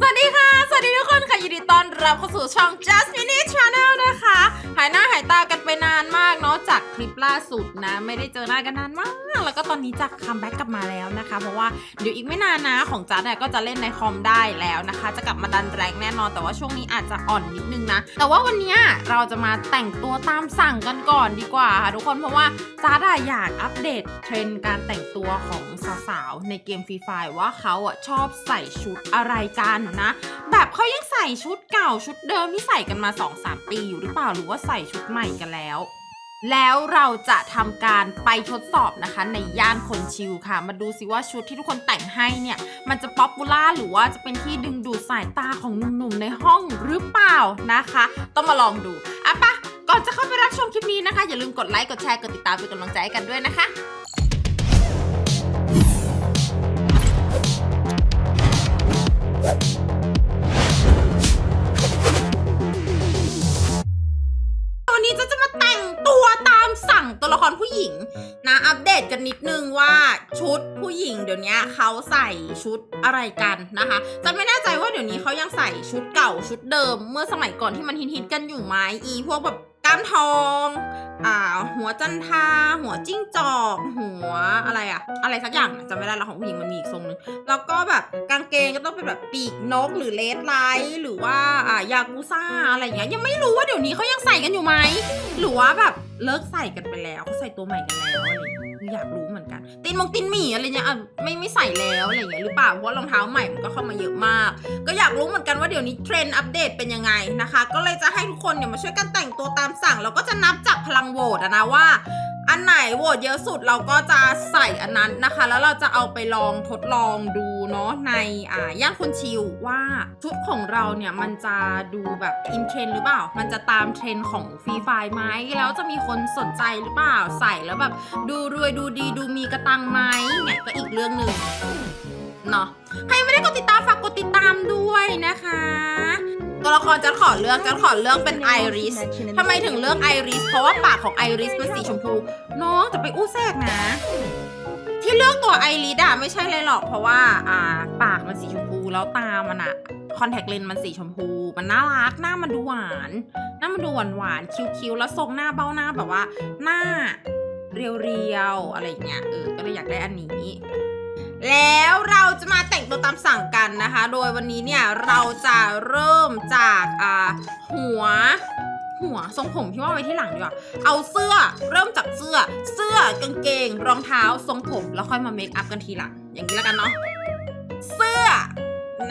สวัสดีค่ะ สวัสดีทุกคนค่ะยินดีต้อนรับเข้าสู่ช่อง Just Mini Channel นะคะ หายหน้าหายตากันไปน ลิปล่าสุดนะไม่ได้เจอหน้ากันนานมาก แล้วก็ตอนนี้จะคัมแบ็กกลับมาแล้วนะคะ เพราะว่าเดี๋ยวอีกไม่นานนะของจัดเนี่ยก็จะเล่นในคอมได้แล้วนะคะ จะกลับมาดันแรงแน่นอนแต่ว่าช่วงนี้อาจจะอ่อนนิดนึงนะ แต่ว่าวันนี้เราจะมาแต่งตัวตามสั่งกันก่อนดีกว่าค่ะทุกคนเพราะว่าจัดอยากอัปเดตเทรนด์การแต่งตัวของสาวๆในเกมฟรีไฟว่าเขาอะชอบใส่ชุดอะไรกันนะ แบบเขายังใส่ชุดเก่าชุดเดิมที่ใส่กันมา 2-3 ปีอยู่หรือเปล่าหรือว่าใส่ชุดใหม่กันแล้ว แล้วเราจะทำการไปทดสอบนะคะในย่านคนชิลค่ะ มาดูซิว่าชุดที่ทุกคนแต่งให้เนี่ย มันจะป๊อปปูล่าหรือว่าจะเป็นที่ดึงดูดสายตาของหนุ่มๆในห้องหรือเปล่านะคะ ต้องมาลองดูอะปะก่อนจะเข้าไปรับชมคลิปนี้นะคะ อย่าลืมกดไลค์กดแชร์กดติดตามเป็นกำลังใจให้กันด้วยนะคะ แต่งตัวตามสั่งตัวละครผู้หญิงนะอัปเดตกันนิดนึงว่าชุดผู้หญิงเดี๋ยวนี้เขาใส่ชุดอะไรกันนะคะจะไม่แน่ใจว่าเดี๋ยวนี้เขายังใส่ชุดเก่าชุดเดิมเมื่อสมัยก่อนที่มันฮิตๆกันอยู่ไหมอีพวกแบบ ก้ามทองอ่าหัวจันทา หัวจิ้งจอก หัวอะไรอะอะไรสักอย่างจำไม่ได้แล้วของผู้หญิงมันมีอีกทรงนึงแล้วก็แบบกางเกงก็ต้องเป็นแบบปีกนกหรือเลดไลท์หรือว่าอ่ายากูซ่าอะไรอย่างเงี้ยยังไม่รู้ว่าเดี๋ยวนี้เขายังใส่กันอยู่ไหมหรือว่าแบบเลิกใส่กันไปแล้วเขาใส่ตัวใหม่กันแล้วอะไรอย่างเงี้ย อยากรู้เหมือนกัน ตีนมงตีนหมี่อะไรเงี้ยอะไม่ไม่ใส่แล้วอะไรอย่างเงี้ยหรือเปล่าเพราะรองเท้าใหม่มันก็เข้ามาเยอะมาก ก็อยากรู้เหมือนกันว่าเดี๋ยวนี้เทรนด์อัปเดตเป็นยังไงนะคะ ก็เลยจะให้ทุกคนเนี่ยมาช่วยกันแต่งตัวตามสั่ง แล้วก็จะนับจากพลังโหวตนะว่าอันไหนโหวตเยอะสุดเราก็จะใส่อันนั้นนะคะ แล้วเราจะเอาไปลองทดลองดู เนาะในอ่าย่านคนชิลว่าชุดของเราเนี่ยมันจะดูแบบอินเทรนหรือเปล่า มันจะตามเทรนของฟรีไฟไหมแล้วจะมีคนสนใจหรือเปล่าใส่แล้วแบบดูรวยดูดีดูมีกระตังไหมเนี่ยก็อีกเรื่องหนึ่งเนาะใครไม่ได้กดติดตามฝากกดติดตามด้วยนะคะ ตัวละครจะขอเลือกจะขอเลือกเป็นไอริสทำไมถึงเลือกไอริสเพราะว่าปากของไอริสเป็นสีชมพูน้องจะไปอู้แทรกนะ ที่เลือกตัวไอริสอะไม่ใช่เลยหรอกเพราะว่าอ่าปากมันสีชมพูแล้วตามันอะคอนแทคเลนส์มันสีชมพู มันน่ารักหน้ามันดูหวานหน้ามันดูหวานหวานคิ้วๆแล้วทรงหน้าเบ้าหน้าแบบว่า หน้าเรียวๆอะไรอย่างเงี้ยเออก็เลยอยากได้อันนี้ แล้วเราจะมาแต่งตัวตามสั่งกันนะคะ โดยวันนี้เนี่ยเราจะเริ่มจากอ่าหัว หัวทรงผมพี่ว่าไว้ที่หลังดีกว่า เอาเสื้อเริ่มจากเสื้อ เสื้อกางเกง รองเท้าทรงผมแล้วค่อยมาเมคอัพกันทีหลังอย่างนี้แล้วกันเนาะ เสื้อ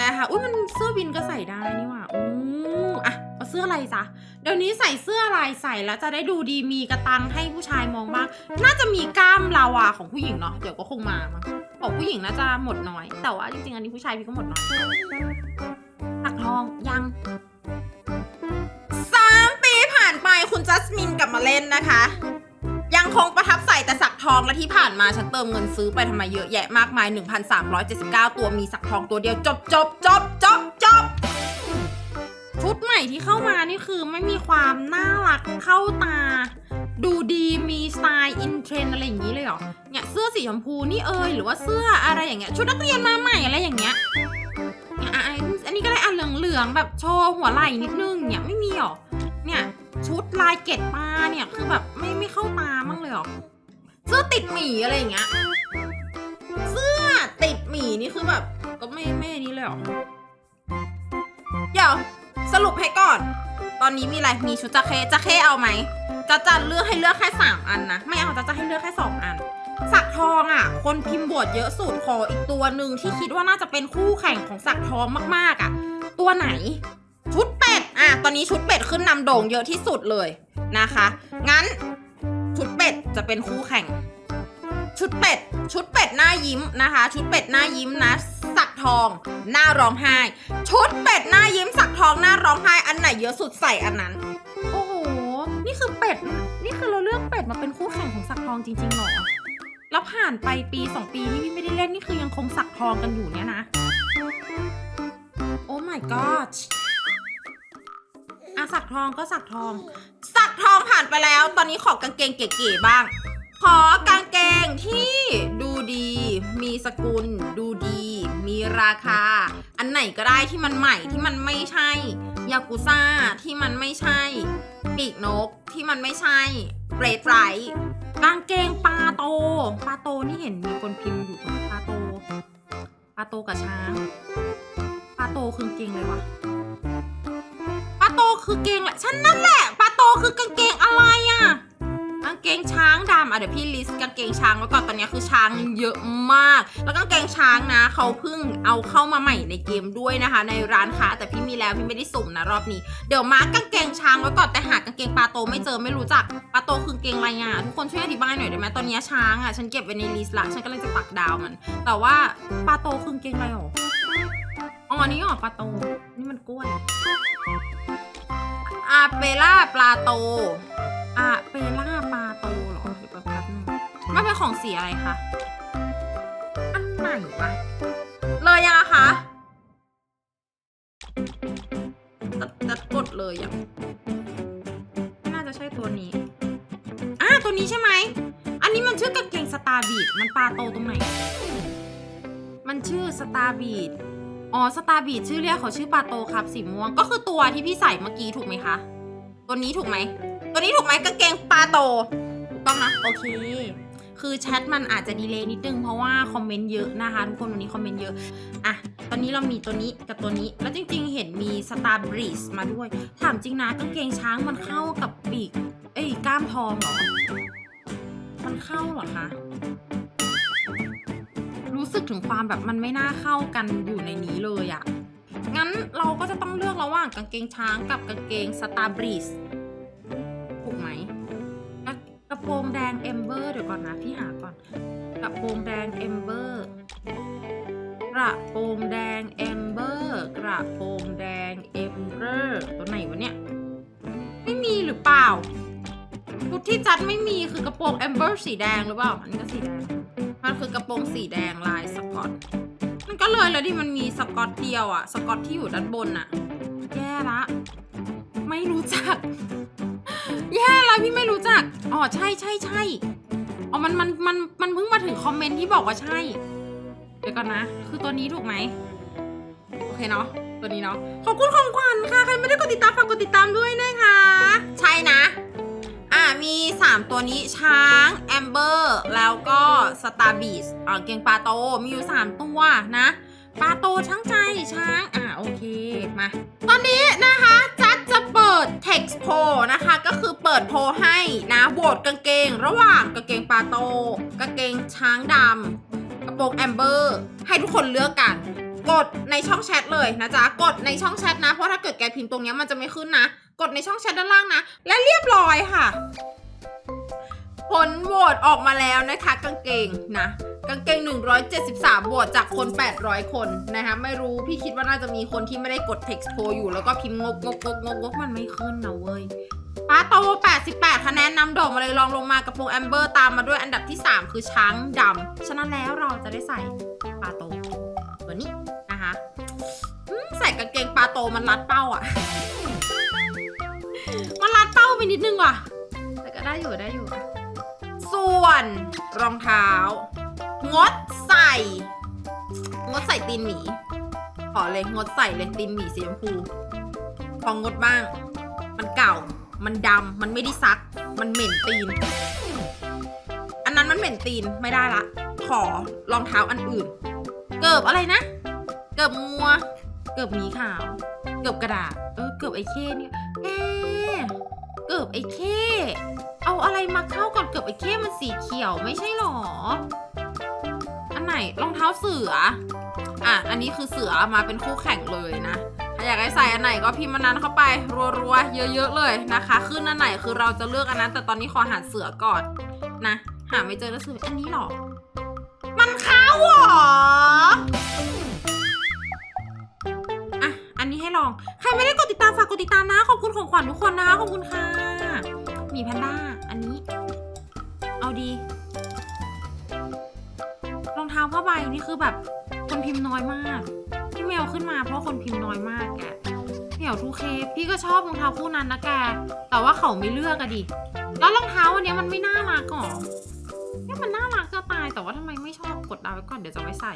นะคะ อุ้ยมันเสื้อวินก็ใส่ได้นี่หว่าอู้อะ เสื้ออะไรจ๊ะเดี๋ยวนี้ใส่เสื้ออะไรใส่แล้วจะได้ดูดีมีกระตังให้ผู้ชายมองบ้าง น่าจะมีกล้ามลาวาของผู้หญิงเนาะเดี๋ยวก็คงมามั้งของผู้หญิงน่าจะหมดน้อย แต่ว่าจริงๆอันนี้ผู้ชายพี่ก็หมดน้อยตักทองยังสามปีผ่านไปคุณจัสมินกลับมาเล่นนะคะ ยังคงประทับใส่แต่สักทองและที่ผ่านมาฉันเติมเงินซื้อไปทำไมเยอะแยะมากมาย 1,379 ตัวมีสักทองตัวเดียวจบจบจบจบจบ ชุดใหม่ที่เข้ามานี่คือไม่มีความน่ารักเข้าตา ดูดีมีสไตล์อินเทรนอะไรอย่างนี้เลยเหรอเนี่ยเสื้อสีชมพูนี่เอยหรือว่าเสื้ออะไรอย่างเงี้ยชุดนักเรียนมาใหม่อะไรอย่างเงี้ยเนี่ยอะอะอันนี้ก็ได้อันเหลืองๆแบบโชว์หัวไหล่นิดนึงเนี่ยไม่มีหรอเนี่ยชุดลายเกตมาเนี่ยคือแบบไม่ไม่เข้าตามั่งเลยหรอเสื้อติดหมีอะไรอย่างเงี้ยเสื้อติดหมีนี่คือแบบก็ไม่ไม่นี้เลยหรอเดี๋ยว สรุปให้ก่อน ตอนนี้มีอะไร มีชุดจะเคจะเคเอาไหมจะจะเลือกให้เลือกแค่สามอันนะ ไม่เอาจะจะให้เลือกแค่สองอัน สักทองอะ คนพิมพ์บทเยอะสุดขออีกตัวหนึ่งที่คิดว่าน่าจะเป็นคู่แข่งของสักทองมากๆอะ ตัวไหน ชุดเป็ดอะ ตอนนี้ชุดเป็ดขึ้นนำโด่งเยอะที่สุดเลยนะคะ งั้นชุดเป็ดจะเป็นคู่แข่ง ชุดเป็ด ชุดเป็ดหน้ายิ้มนะคะ ชุดเป็ดหน้ายิ้มนะ สักทองหน้าร้องไห้ ชุดเป็ดหน้ายิ้มสักทองหน้าร้องไห้อันไหนเยอะสุดใส่อันนั้น โอ้โห นี่คือเป็ด นี่คือเราเลือกเป็ดมาเป็นคู่แข่งของสักทองจริงๆเหรอ แล้วผ่านไปปีสองปีนี่พี่ไม่ได้เล่นนี่คือยังคงสักทองกันอยู่เนี่ยนะ โอ้ my god อะสักทองก็สักทอง สักทองผ่านไปแล้ว ตอนนี้ขอกางเกงเก๋ๆบ้าง ขอกางเกงที่ดูดี มีสกุล ดูดี มีราคา อันไหนก็ได้ที่มันใหม่ที่มันไม่ใช่ ยากุซ่าที่มันไม่ใช่ ปีกนกที่มันไม่ใช่เรดไรกางเกงปลาโตปลาโตนี่เห็นมีคนพิมพ์อยู่ปลาโตปลาโตกับช้างปลาโตคือกางเกงเลยวะปลาโตคือเกงแหละฉันนั่นแหละปลาโตคือกางเกงอะไรอะกางเกงช้างดำอะเดี๋ยวพี่ลิสต์กางเกงช้างไว้ก่อนตอนนี้คือช้างเยอะมาก แล้วกางเกงช้างนะเขาเพิ่งเอาเข้ามาใหม่ในเกมด้วยนะคะ ในร้านค้าแต่พี่มีแล้วพี่ไม่ได้สุ่มนะรอบนี้เดี๋ยวมาร์กกางเกงช้างไว้ก่อนแต่หากางเกงปลาโตไม่เจอไม่รู้จักปลาโตคือกางเกงอะไรอะทุกคนช่วยอธิบายหน่อยได้ไหมตอนนี้ช้างอะฉันเก็บไว้ในลิสต์ละฉันก็เลยจะปักดาวมัน แต่ว่าปลาโตคือกางเกงอะไรหรออ๋อนนี้หรอปลาโตนี่มันกล้วยอาเปล่าปลาโต อาเปล่าปลาโตเหรอเดี๋ยวแป๊บนึงมันเป็นของสีอะไรคะ อันไหนวะเลยยังอะคะตัดตัดกดเลยอะไม่น่าจะใช่ตัวนี้อะตัวนี้ใช่ไหม อันนี้มันชื่อกางเกงสตาร์บีดมันปลาโตตรงไหน มันชื่อสตาร์บีดอ๋อสตาร์บีดชื่อเรียกเขาชื่อปลาโตครับสีม่วง ก็คือตัวที่พี่ใส่เมื่อกี้ถูกไหมคะ ตัวนี้ถูกไหม ตัวนี้ถูกไหมกางเกงปลาโตถูกต้องนะโอเค คือแชทมันอาจจะดีเลย์นิดนึงเพราะว่าคอมเมนต์เยอะนะคะทุกคนวันนี้คอมเมนต์เยอะอะตอนนี้เรามีตัวนี้กับตัวนี้ แล้วจริงๆ เห็นมีสตาร์บรีสมาด้วย ถามจริงนะกางเกงช้างมันเข้ากับปีก เอ้ยกล้ามทองเหรอ มันเข้าเหรอคะรู้สึกถึงความแบบมันไม่น่าเข้ากันอยู่ในนี้เลยอะงั้นเราก็จะต้องเลือกระหว่างกางเกงช้างกับกางเกงสตาร์บรีส โปรงแดงเอมเบอร์เดี๋ยวก่อนนะพี่หาก่อนกระโปรงแดงเอมเบอร์กระโปรงแดงเอมเบอร์กระโปรงแดงเอมเบอร์ตัวไหนวะเนี่ย ไม่มีหรือเปล่าชุดที่จัดไม่มีคือกระโปรงเอมเบอร์สีแดงหรือเปล่าอันนี้ก็สีแดงมันคือกระโปรงสีแดงลายสกอตมันก็เลยแล้วที่มันมีสกอตเดียวอะสกอตที่อยู่ด้านบนอะแย่ละ ไม่รู้จัก แย่ละพี่ไม่รู้จัก อ๋อใช่ใช่ใช่อ๋อมันมันมันมันเพิ่งมาถึงคอมเมนต์ที่บอกว่าใช่ เดี๋ยวก่อนนะ คือตัวนี้ถูกไหม โอเคเนาะ ตัวนี้เนาะ ขอบคุณของขวัญค่ะ ใครไม่ได้กดติดตามฝากกดติดตามด้วยนะคะ ใช่นะ อะมี 3 ตัวนี้ช้างแอมเบอร์แล้วก็สตาร์บีสอ่าเกงปลาโต มีอยู่ 3 ตัวนะปลาโตช้างใจช้าง อะโอเค มา ตอนนี้นะคะางเกาโต กางเกงช้างดำกระโปรงแอมเบอร์ ให้ทุกคนเลือกกัน กดในช่องแชทเลยนะจ๊ะ กดในช่องแชทนะ เพราะถ้าเกิดแกพิมพ์ตรงนี้มันจะไม่ขึ้นนะ กดในช่องแชทด้านล่างนะ และเรียบร้อยค่ะ ผลโหวตออกมาแล้วนะคะกางเกงนะกางเกง 173โหวตจากคน 800 คนนะคะ ไม่รู้พี่คิดว่าน่าจะมีคนที่ไม่ได้กด text poll อยู่ แล้วก็พิมพ์งกงกงกงกงกมันไม่ขึ้นนะเว้ย ปาโต88 คะแนนนำโด่งมาเลยลองลงมากระโปรงแอมเบอร์ตามมาด้วยอันดับที่ 3 คือช้างดำฉะนั้นแล้วเราจะได้ใส่ปาโตตัวนี้นะคะใส่กางเกงปาโตมันรัดเป้าอะ มันรัดเป้าไปนิดนึงว่ะ แต่ก็ได้อยู่ได้อยู่ ส่วนรองเท้า งดใส่ งดใส่ตีนหมี ขอเลยงดใส่เลยตีนหมีสีชมพูพองงดบ้าง มันเก่า มันดำมันไม่ได้ซัก มันเหม็นตีน อันนั้นมันเหม็นตีนไม่ได้ละ ขอรองเท้าอันอื่น เกิบอะไรนะ เกิบงัว เกิบหมีขาว เกิบกระดาษ เออ เกิบไอ้เข้เนี่ยแกเกิบไอ้เข้เอาอะไรมาเข้าก่อนเกิบไอ้เข้มันสีเขียวไม่ใช่หรอ อันไหนรองเท้าเสือ อะ อันนี้คือเสือมาเป็นคู่แข่งเลยนะ อยากให้ใส่อันไหนก็พิมพ์มันนั้นเข้าไปรัวๆเยอะๆเลยนะคะ ขึ้นอันไหนคือเราจะเลือกอันนั้น แต่ตอนนี้ขอหาเสือก่อนนะ หาไม่เจอแล้วเสืออันนี้หรอ มันเข้าเหรออะอันนี้ให้ลอง ใครไม่ได้กดติดตามฝากกดติดตามนะ ขอบคุณของขวัญทุกคนนะขอบคุณค่ะมีแพนด้าอันนี้ เอาดีรองเท้าผ้าใบนี่คือแบบคนพิมพ์น้อยมาก พี่เมลขึ้นมาเพราะคนพิมพ์น้อยมากแกเดี๋ยวทูเคพี่ก็ชอบรองเท้าคู่นั้นนะแกแต่ว่าเขาไม่เลือกอะดิ แล้วรองเท้าอันเนี้ยมันไม่น่ารักหรอเนี่ยมันน่ารักจะตายแต่ว่าทำไมไม่ชอบกดดาวไว้ก่อนเดี๋ยวจะไว้ใส่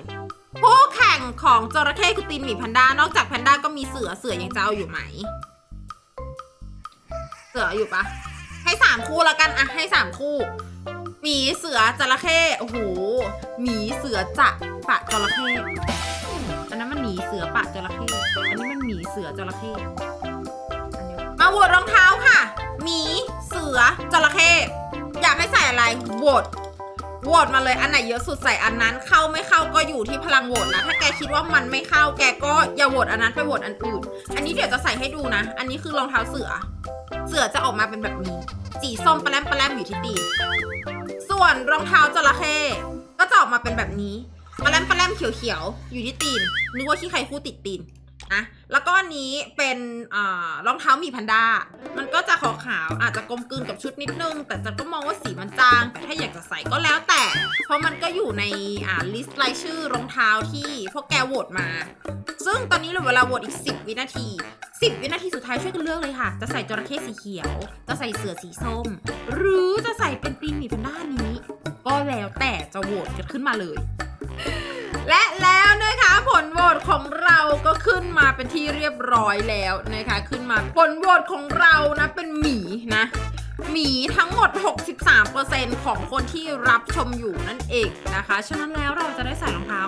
ผู้แข่งของจระเข้คือตีนหมีแพนด้านอกจากแพนด้าก็มีเสือเสือยังจะเอาอยู่ไหม เสืออยู่ปะให้สามคู่แล้วกันอะให้สามคู่หมีเสือจระเข้โอ้โหหมีเสือจะปะจระเข้ นั้นมันหมีเสือปะจระเข้อันนี้มันหมีเสือจระเข้มาโหวตรองเท้าค่ะหมีเสือจระเข้อยากให้ใส่อะไรโหวตโหวตมาเลยอันไหนเยอะสุดใส่อันนั้น เข้าไม่เข้าก็อยู่ที่พลังโหวตนะ ถ้าแกคิดว่ามันไม่เข้า แกก็อย่าโหวตอันนั้นไปโหวตอันอื่น อันนี้เดี๋ยวจะใส่ให้ดูนะ อันนี้คือรองเท้าเสือ เสือจะออกมาเป็นแบบนี้ สีส้มปลาแรมปลาแรมอยู่ที่ตีนส่วนรองเท้าจระเข้ก็จะออกมาเป็นแบบนี้ ปลาแรมปลาแรมเขียวๆ อยู่ที่ตีน นึกว่าขี้ใครคู่ติดตีนนะแล้วก็อันนี้เป็นรองเท้าหมีแพนด้ามันก็จะขาวอาจจะกลมกลืนกับชุดนิดนึง แต่จะก็มองว่าสีมันจาง แต่ถ้าอยากจะใส่ก็แล้วแต่ เพราะมันก็อยู่ในอ่าลิสต์รายชื่อรองเท้าที่พวกแกโหวตมา ซึ่งตอนนี้เหลือเวลาโหวตอีก 10 วินาที 10 วินาทีสุดท้ายช่วยกันเลือกเลยค่ะ จะใส่จระเข้สีเขียว จะใส่เสือสีส้ม หรือจะใส่เป็นตีนหมีแพนด้านี้ ก็แล้วแต่จะโหวตกันขึ้นมาเลย และแล้วนะคะผลโหวตของเราก็ขึ้นมาเป็นที่เรียบร้อยแล้วนะคะ ขึ้นมาผลโหวตของเรานะเป็นหมีนะหมีทั้งหมด 63%ของคนที่รับชมอยู่นั่นเองนะคะ ฉะนั้นแล้วเราจะได้ใส่รองเท้า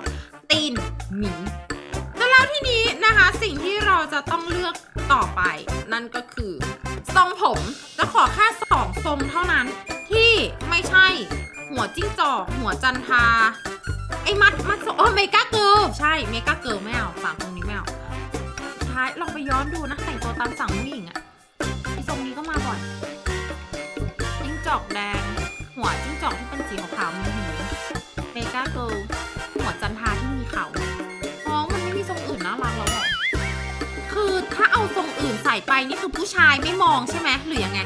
ตีนหมีแล้วแล้วทีนี้นะคะสิ่งที่เราจะต้องเลือกต่อไป นั่นก็คือ ทรงผมจะขอแค่สองทรงเท่านั้นที่ไม่ใช่ หัวจิ้งจอก หัวจันทา ไอ้มัดมัดทรงโอเมกาเกิลใช่เมกาเกิลไม่เอาสามทรงนี้ไม่เอาสุดท้ายลองไปย้อนดูนะแต่งตัวตามสั่งผู้หญิงอะไอ้ทรงนี้ก็มาบ่อยจิ้งจอกแดง หัวจิ้งจอกที่เป็นสีขาวๆมีหูเมกาเกิลหัวจันทาที่มีเขาน้องมันไม่มีทรงอื่นน่ารักแล้วหรอคือถ้าเอาทรงอื่นใส่ไปนี่คือผู้ชายไม่มองใช่ไหมหรือยังไง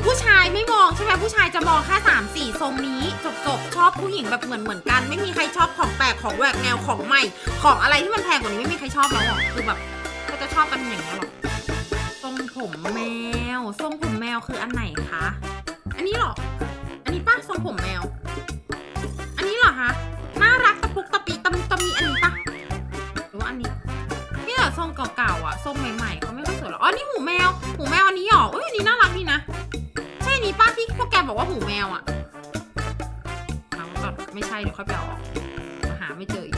คือผู้ชายไม่มองใช่ไหมผู้ชายจะมองแค่สามสี่ทรงนี้จบจบๆชอบผู้หญิงแบบเหมือนเหมือนกัน ไม่มีใครชอบของแปลกของแหวกแนวของใหม่ ของอะไรที่มันแพงกว่านี้ไม่มีใครชอบแล้วหรอกคือแบบก็จะชอบกันอย่างนี้ยหรอกทรงผมแมวทรงผมแมวคืออันไหนคะอันนี้หรออันนี้ป้าทรงผมแมว อันนี้เหรอคะน่ารักตะปุกตะปีตะมุตะมีอันนี้ปะหรือว่าอันนี้นี่เหรอทรงเก่าๆอะทรงใหม่ๆเขาไม่ค่อยสวยหรออ๋อนี่หูแมวหูแมวอันนี้หรอเอ้ยอันนี้น่ารักดีนะ นี้ป้าที่พวกแกบอกว่าหูแมวอะเอาก่อนไม่ใช่เดี๋ยวค่อยไปเอาออกหาไม่เจออีก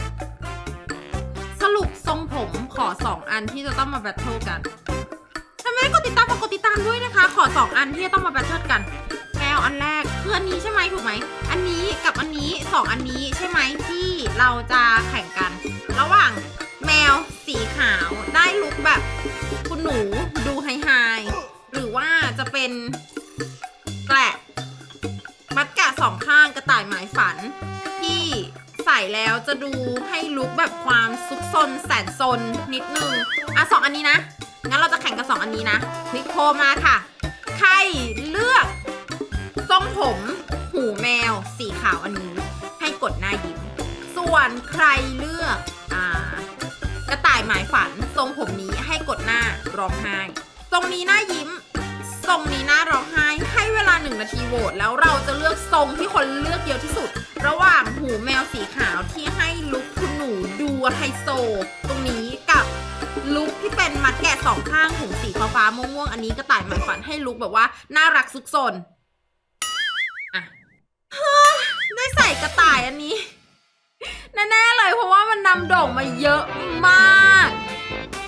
สรุปทรงผมขอสองอันที่จะต้องมาแบทเทิลกันถ้าไม่ได้กดติดตามฝากกดติดตามด้วยนะคะ ขอสองอันที่จะต้องมาแบทเทิลกัน แมวอันแรกคืออันนี้ใช่ไหมถูกไหม อันนี้กับอันนี้สองอันนี้ใช่ไหมที่เราจะแข่งกัน ระหว่างแมวสีขาวได้ลุคแบบ คุณหนูดูไฮไฮหรือว่าจะเป็น ระต่ายหมายฝัน ที่ใส่แล้วจะดูให้ลุคแบบความซุกซนแสนซนนิดนึง อะสองอันนี้นะ งั้นเราจะแข่งกันสองอันนี้นะคลิโพลมาค่ะ ใครเลือกทรงผม หูแมว สีขาวอันนี้ ให้กดหน้ายิ้ม ส่วนใครเลือกอ่ากระต่ายหมายฝัน ทรงผมนี้ให้กดหน้าร้องไห้ทรงนี้หน้ายิ้ม ทรงนี้น้าร้องไห้ให้เวลาหนึ่งนาทีโหวตแล้วเราจะเลือกทรงที่คนเลือกเยอะที่สุด ระหว่างหูแมวสีขาวที่ให้ลุคคุณหนูดูไฮโซ ตรงนี้กับลุคที่เป็นมัดแกะสองข้างหูสีฟ้าฟ้าม่วงๆอันนี้กระต่ายหมายฝันให้ลุคแบบว่าน่ารักซุกซนอะเฮ้ยได้ใส่กระต่ายอันนี้แน่ๆเลยเพราะว่ามันนำโด่งมาเยอะมาก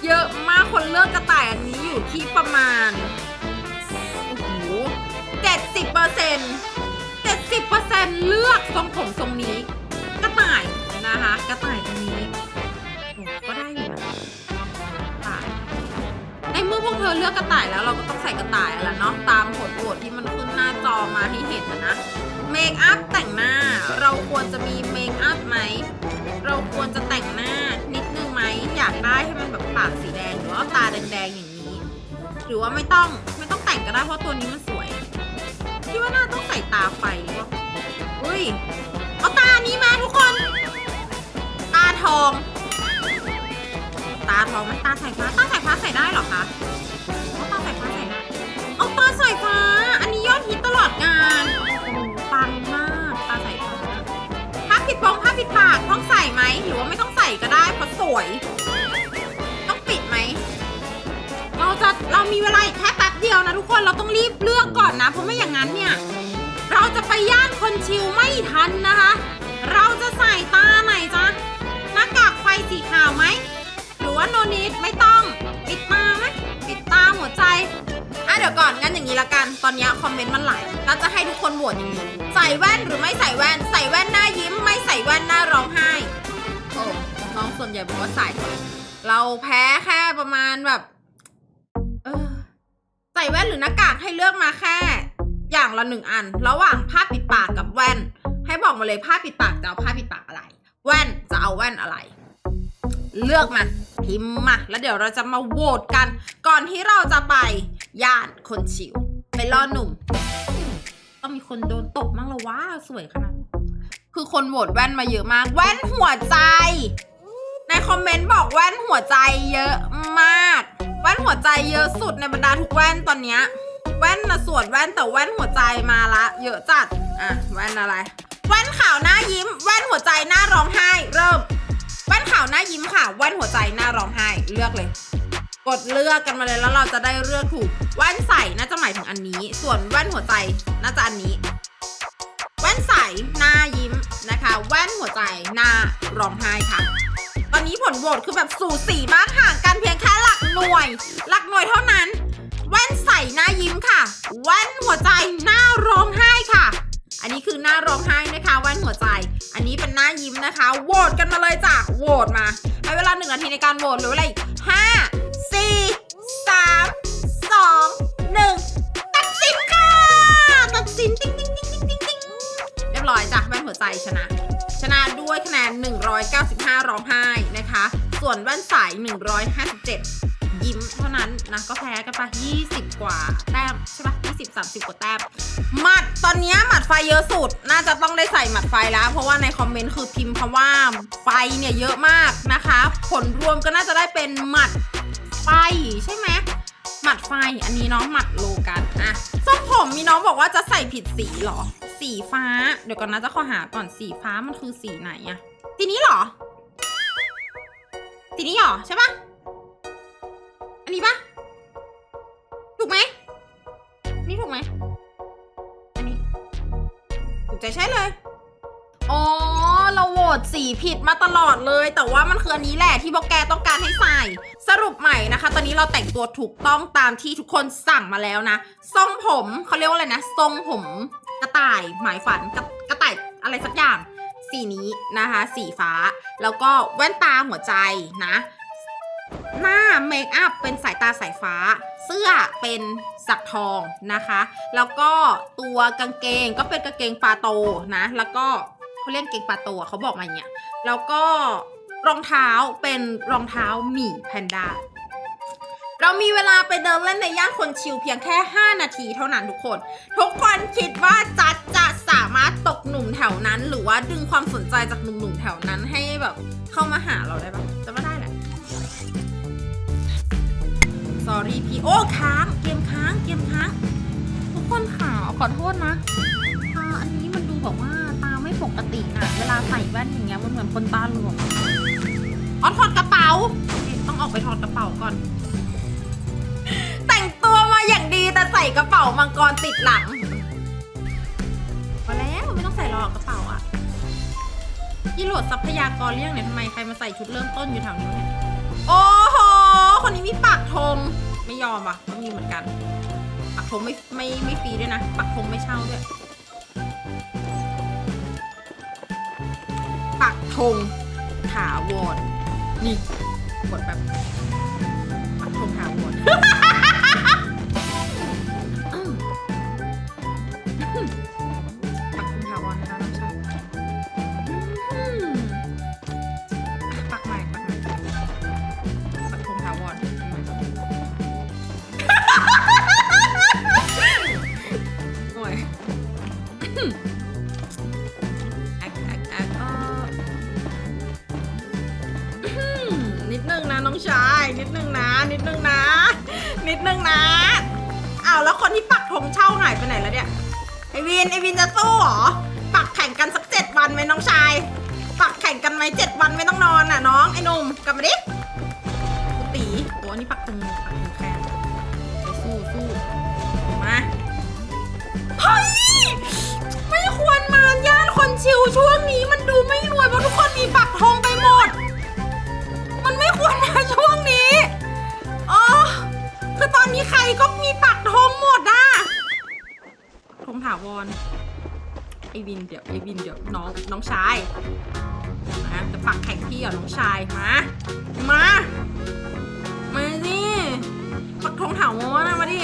เยอะมากคนเลือกกระต่ายอันนี้อยู่ที่ประมาณ 70% 70%เลือกทรงผมทรงนี้กระต่ายนะคะกระต่ายตรงนี้ก็ได้อยู่ในเมื่อพวกเธอเลือกกระต่ายแล้วเราก็ต้องใส่กระต่ายแล้วเนาะตามผลโหวตที่มันขึ้นหน้าจอมาให้เห็นนะเมคอัพแต่งหน้าเราควรจะมีเมคอัพไหมเราควรจะแต่งหน้านิดนึงไหมอยากได้ให้มันแบบปากสีแดงหรือว่าตาแดงๆอย่างนี้ หรือว่าไม่ต้องไม่ต้องแต่งก็ได้เพราะตัวนี้มันส คิดว่าน่าต้องใส่ตาไฟหรือเปล่าอุ้ย เอาตานี้มาทุกคน ตาทอง ตาทองไหมันตาสายฟ้า ตาสายฟ้าใส่ได้เหรอคะเอาตาสายฟ้าใส่ได้เอาตาสายฟ้า อันนี้ยอดฮิตตลอดงานโอ้โหปังมาผิดปองผ้าปิดปากต้องใส่ไหมหรือว่าไม่ต้องใส่ก็ได้เพราะสวย ต้องปิดไหม เราจะเรามีเวลาอีกแค่แป๊บ เดียวนะทุกคนเราต้องรีบเลือกก่อนนะ เพราะไม่อย่างนั้นเนี่ย เราจะไปย่านคนชิวไม่ทันนะคะ เราจะใส่ตาไหนจ๊ะหน้ากากไฟสีขาวไหมหรือว่าโนนิดไม่ต้องปิดตาไหมปิดตาหัวใจอะเดี๋ยวก่อนงั้นอย่างนี้ละกัน ตอนนี้คอมเมนต์มันไหลเราจะให้ทุกคนโหวตอย่างนี้ ใส่แว่นหรือไม่ใส่แว่น ใส่แว่นหน้ายิ้ม ไม่ใส่แว่นหน้าร้องไห้โอ้น้องส่วนใหญ่บอกว่าใส่ เราแพ้แค่ประมาณแบบ แว่นหรือหน้ากากให้เลือกมาแค่ อย่างละหนึ่งอัน ระหว่างผ้าปิดปากกับแว่น ให้บอกมาเลยผ้าปิดปากจะเอาผ้าปิดปากอะไร แว่นจะเอาแว่นอะไร เลือกมาพิมพ์มาแล้วเดี๋ยวเราจะมาโหวตกัน ก่อนที่เราจะไปย่านคนชิวไปล่อหนุ่มต้องมีคนโดนตกมั่งละว้าสวยขนาดคือคนโหวตแว่นมาเยอะมาก แว่นหัวใจ ในคอมเมนต์บอกแว่นหัวใจเยอะมาก แว่นหัวใจเยอะสุดในบรรดาทุกแว่นตอนเนี้ยแว่นนะส่วนแว่นแต่แว่นหัวใจมาละ เยอะจัด อะแว่นอะไร แว่นขาวหน้ายิ้ม แว่นหัวใจหน้าร้องไห้ เริ่ม แว่นขาวหน้ายิ้มค่ะ แว่นหัวใจหน้าร้องไห้ เลือกเลย กดเลือกกันมาเลยแล้วเราจะได้เลือกถูก แว่นใสน่าจะหมายถึงอันนี้ ส่วนแว่นหัวใจน่าจะอันนี้ แว่นใสหน้ายิ้มนะคะ แว่นหัวใจหน้าร้องไห้ค่ะ ตอนนี้ผลโหวตคือแบบสูสีมากห่างกันเพียงแค่ หน่วย หลักหน่วยเท่านั้น แว่นใส่หน้ายิ้มค่ะ แว่นหัวใจหน้าร้องไห้ค่ะ อันนี้คือหน้าร้องไห้นะคะ แว่นหัวใจ อันนี้เป็นหน้ายิ้มนะคะ โหวตกันมาเลยจ้ะ โหวตมาให้เวลาหนึ่งนาทีในการโหวตหรืออะไรห้าสี่สามสองหนึ่งตัดสินค่ะ ตัดสินติ๊งติ๊งติ๊งติ๊งติ๊งติ๊งเรียบร้อยจ้ะแว่นหัวใจชนะ ชนะด้วยคะแนน 195 ร้องไห้นะคะ ส่วนแว่นสาย 157 ยิ้มเท่านั้นนะก็แพ้กันไป20 กว่าแต้มใช่ปะ20 30 กว่าแต้มหมัดตอนนี้หมัดไฟเยอะสุด น่าจะต้องได้ใส่หมัดไฟแล้ว เพราะว่าในคอมเมนต์คือพิมพ์คำว่าไฟเนี่ยเยอะมากนะคะ ผลรวมก็น่าจะได้เป็นหมัดไฟใช่ไหมหมัดไฟอันนี้น้องหมัดโลกันอะทรงผมมีน้องบอกว่าจะใส่ผิดสีเหรอ สีฟ้า เดี๋ยวก่อนนะจะขอหาก่อนสีฟ้ามันคือสีไหนอะสีนี้เหรอสีนี้เหรอใช่ปะ อันนี้ปะถูกไหม นี่ถูกไหม อันนี้ ถูกใจใช่เลย อ๋อ เราโหวตสีผิดมาตลอดเลย แต่ว่ามันคืออันนี้แหละที่บอกแกต้องการให้ใส่ สรุปใหม่นะคะ ตอนนี้เราแต่งตัวถูกต้องตามที่ทุกคนสั่งมาแล้วนะ ทรงผมเขาเรียกว่าอะไรนะ ทรงผมกระต่ายหมายฝันกระกระต่ายอะไรสักอย่าง สีนี้นะคะ สีฟ้า แล้วก็แว่นตาหัวใจนะ หน้าเมคอัพเป็นสายตาสายฟ้า เสื้อเป็นสักทองนะคะ แล้วก็ตัวกางเกงก็เป็นกางเกงปาโตนะ แล้วก็เขาเรียกเกงปาโตเขาบอกมาเงี้ยแล้วก็รองเท้าเป็นรองเท้าหมีแพนด้าเรามีเวลาไปเดินเล่นในย่านคนชิลเพียงแค่ 5 นาทีเท่านั้นทุกคน ทุกคนคิดว่าจัดจะสามารถตกหนุ่มแถวนั้น หรือว่าดึงความสนใจจากหนุ่มๆแถวนั้นให้แบบเข้ามาหาเราได้ปะจะม่ไสอรี่พี่โอ้ค้างเกมค้างเกมค้าง ทุกคนค่ะขอโทษนะตาอันนี้มันดูแบบว่าตาไม่ปกตินะเวลาใส่แว่นอย่างเงี้ยมันเหมือนคนตาหลวมอ๋อถอดกระเป๋า ต้องออกไปถอดกระเป๋าก่อน แต่งตัวมาอย่างดีแต่ใส่กระเป๋ามังกรติดหลังมาแล้วไม่ต้องใส่หรอกกระเป๋าอะยี่โหลดทรัพยากรเรียกเนี่ยทำไมใครมาใส่ชุดเริ่มต้นอยู่แถวนี้เนี่ยโอ้ คนนี้มีปากธงไม่ยอมอะต้องมีเหมือนกันปักธงไม่ไม่ไม่ฟรีด้วยนะ ปักธงไม่เช่าด้วย ปักธงถาวรนี่กดแบบปักธงถาวร ไอ้วเนี่ยไอวินไอวินจะสู้เหรอ ปักแข่งกันสักเจ็ดวันไหมน้องชาย ปักแข่งกันไหมเจ็ดวันไม่ต้องนอนน่ะน้องไอ้หนุ่มกลับมาดิกูตีโอ้อันนี้ปักตรงปักตรงแขนไปสู้สู้มาเฮ้ยไม่ควรมาย่านคนชิวช่วงนี้มันดูไม่รวยเพราะทุกคนมีปักธาวรไอวินเดี๋ยวไอวินเดี๋ยวน้องน้องชายนะจะปักแข่งพี่กับน้องชายมา มามาสิปักทองถาวรนะมาดิ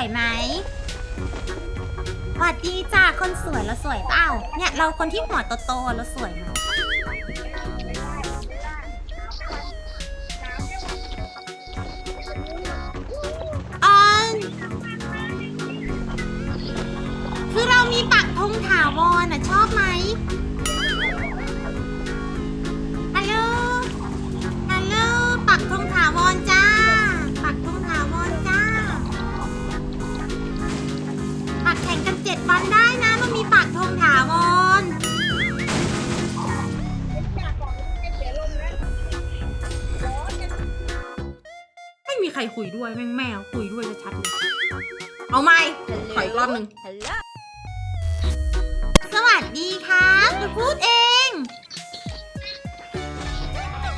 วสวยไหมสวัสดีจ้าคนสวยแล้วสวยเปล่าเนี่ยเราคนที่หัวโตๆแล้วสวยไหมออนคือเรามีปักธงถาวรน่ะชอบไหม รคุยด้วยแม่งแมวคุยด้วยจะชัดเลย เอาไหมขออีกรอบหนึ่งสวัสดีครับจะพูดเอง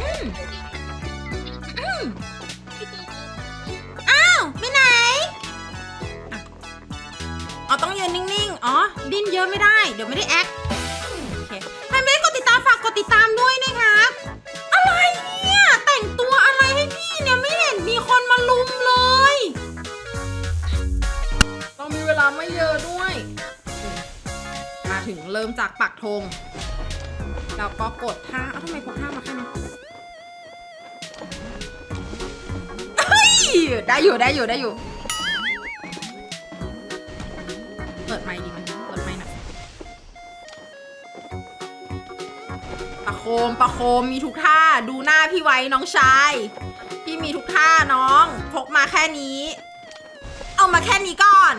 อืมอืมอ้าวไปไหนอ๋อต้องยืนนิ่งๆ อ๋อ ดิ้นเยอะไม่ได้ เดี๋ยวไม่ได้แอคโอเคใครไม่ได้กดติดตามฝากกดติดตามด้วยนะครับ มีคนมาลุมเลยต้องมีเวลาไม่เยอะด้วย มาถึงเริ่มจากปักธงแล้วก็กดท่าเอ้าทำไมพกท่ามาแค่นี้เฮ้ยได้อยู่ได้อยู่ได้อยู่ มประโคมมีทุกท่าดูหน้าพี่ไว้น้องชาย พี่มีทุกท่าน้อง พกมาแค่นี้ เอามาแค่นี้ก่อน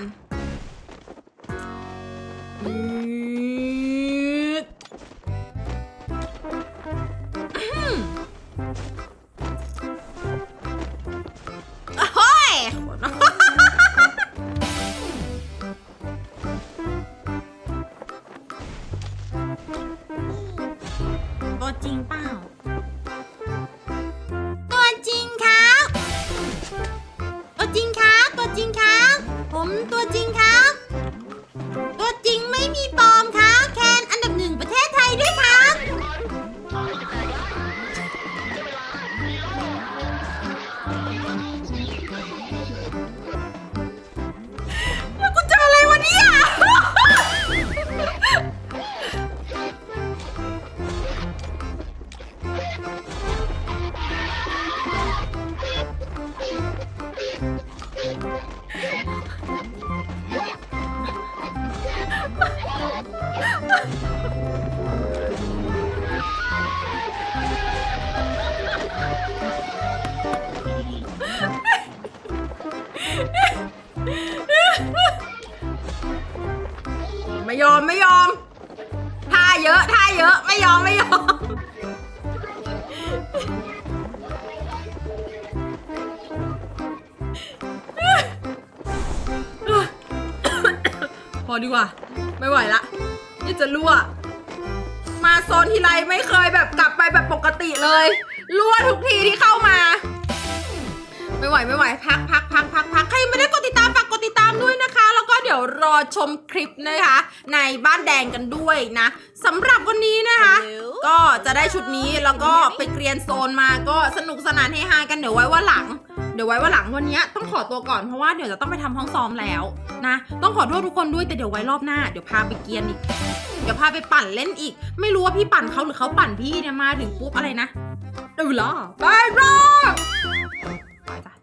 อดีกว่า ไม่ไหวละนี่จะรั่ว มาโซนทีไรไม่เคยแบบกลับไปแบบปกติเลย รั่วทุกทีที่เข้ามา ไม่ไหวไม่ไหวพักพักพักพักพักใครยังไม่ได้กดติดตามฝากกดติดตามด้วยนะคะ แล้วก็เดี๋ยวรอชมคลิปนะคะ ในบ้านแดงกันด้วยนะสำหรับวันนี้นะคะ ก็จะได้ชุดนี้แล้วก็ไปเกรียนโซนมาก็สนุกสนานเฮฮากันเดี๋ยวไว้ว่าหลัง เดี๋ยวไว้ว่าหลังวันนี้ต้องขอตัวก่อนเพราะว่าเดี๋ยวจะต้องไปทำห้องซ้อมแล้วนะ ต้องขอโทษทุกคนด้วยแต่เดี๋ยวไว้รอบหน้าเดี๋ยวพาไปเกียนอีก เดี๋ยวพาไปปั่นเล่นอีก ไม่รู้ว่าพี่ปั่นเขาหรือเขาปั่นพี่เนี่ยมาถึงปุ๊บอะไรนะเดี๋ยวเหรอไปรอบไปจ้ะ